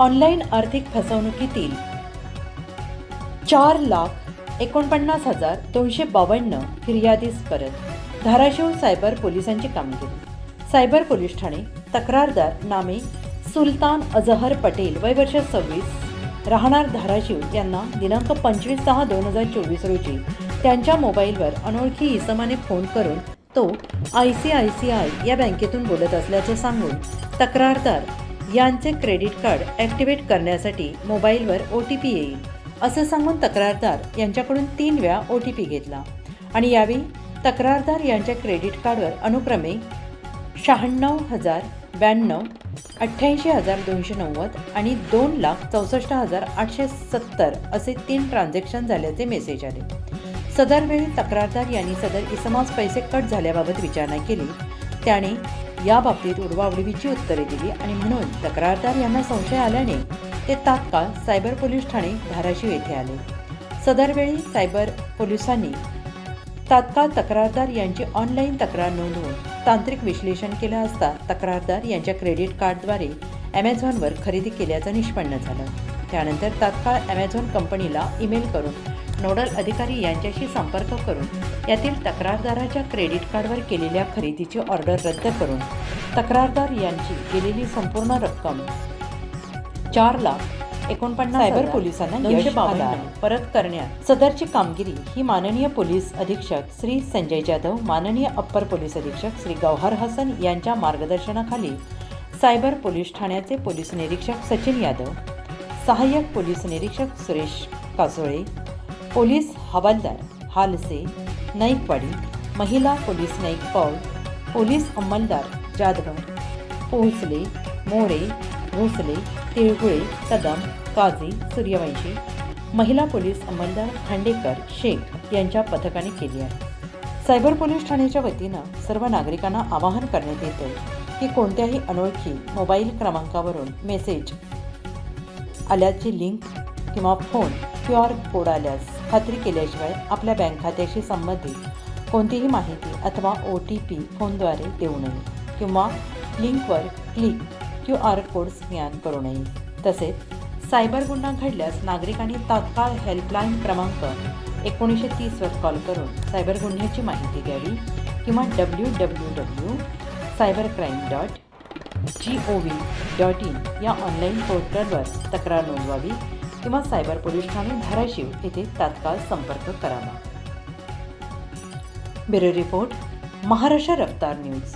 Online आर्थिक फसवणुकीतील चार लाख एकोणपन्नास हजार दोनशे बावन्न फिर्यादीस परत. धाराशिव सायबर पोलिसांची कामगिरी. सायबर पोलीस ठाणे तक्रारदार नामे सुलतान अजहर पटेल वय वर्ष सव्वीस राहणार धाराशिव यांना दिनांक पंचवीस सहा दोन हजार चोवीस रोजी त्यांच्या मोबाईलवर अनोळखी इसमाने फोन करून तो I C I C I या बँकेतून बोलत असल्याचे सांगून तक्रारदार यांचे क्रेडिट कार्ड ॲक्टिवेट करण्यासाठी मोबाईलवर ओ टी पी येईल असं सांगून तक्रारदार यांच्याकडून तीन वेळा ओ टी पी घेतला. आणि यावेळी तक्रारदार यांच्या क्रेडिट कार्डवर अनुक्रमे शहाण्णव हजार ब्याण्णव अठ्ठ्याऐंशी हजार दोनशे नव्वद आणि दोन लाख चौसष्ट हजार आठशे सत्तर असे तीन ट्रान्झॅक्शन झाल्याचे मेसेज आले. सदर वेळी तक्रारदार यांनी सदर इसमास पैसे कट झाल्याबाबत विचारणा केली. त्याने या बाबतीत उडवाउडवीची उत्तरे दिली आणि म्हणून तक्रारदार यांना संशय आल्याने ते तात्काळ सायबर पोलीस ठाणे धाराशिव येथे आले. सदरवेळी सायबर पोलिसांनी तात्काळ तक्रारदार यांची ऑनलाईन तक्रार नोंदवून तांत्रिक विश्लेषण केलं असता तक्रारदार यांच्या क्रेडिट कार्डद्वारे ॲमेझॉनवर खरेदी केल्याचं निष्पन्न झालं. त्यानंतर तात्काळ ॲमेझॉन कंपनीला ईमेल करून नोडल अधिकारी यांच्याशी संपर्क करून यातील तक्रारदाराच्या क्रेडिट कार्डवर केलेल्या खरेदीची ऑर्डर रद्द करून तक्रारदार यांची गेलेली संपूर्ण रक्कम चार लाख एकोणपन्नास सायबर पोलिसांना. परत करण्यात सदरची कामगिरी ही माननीय पोलीस अधीक्षक श्री संजय जाधव माननीय अप्पर पोलीस अधीक्षक श्री गौहर हसन यांच्या मार्गदर्शनाखाली सायबर पोलीस ठाण्याचे पोलीस निरीक्षक सचिन यादव सहाय्यक पोलीस निरीक्षक सुरेश कासोळे पोलीस हवालदार हालसे नाईकवाडी महिला पोलीस नाईक पौल पोलीस अंमलदार जाधव पोहोचले मोरे भोसले तिळगुळे कदम काझी सूर्यवंशी महिला पोलीस अंमलदार खांडेकर शेख यांच्या पथकाने केली आहे. सायबर पोलीस ठाण्याच्या वतीनं सर्व नागरिकांना आवाहन करण्यात येते की कोणत्याही अनोळखी मोबाईल क्रमांकावरून मेसेज आल्याची लिंक किंवा फोन क्यू आर कोड आल्यास खात्री केल्याशिवाय आपल्या बँक खात्याशी संबंधित कोणतीही माहिती अथवा ओ टी पी फोनद्वारे देऊ नये किंवा लिंकवर click Q R code scan करू नये. तसेच सायबर गुन्हा घडल्यास नागरिकांनी तात्काळ हेल्पलाईन क्रमांक एकोणीसशे तीसवर कॉल करून सायबर गुन्ह्याची माहिती द्यावी किंवा W W W cyber crime dot G O V dot in या ऑनलाईन पोर्टलवर तक्रार नोंदवावी. किंवा सायबर पोलीस ठाणे धाराशिव येथे तात्काळ संपर्क करावा. ब्युरो रिपोर्ट महाराष्ट्र रफ्तार न्यूज.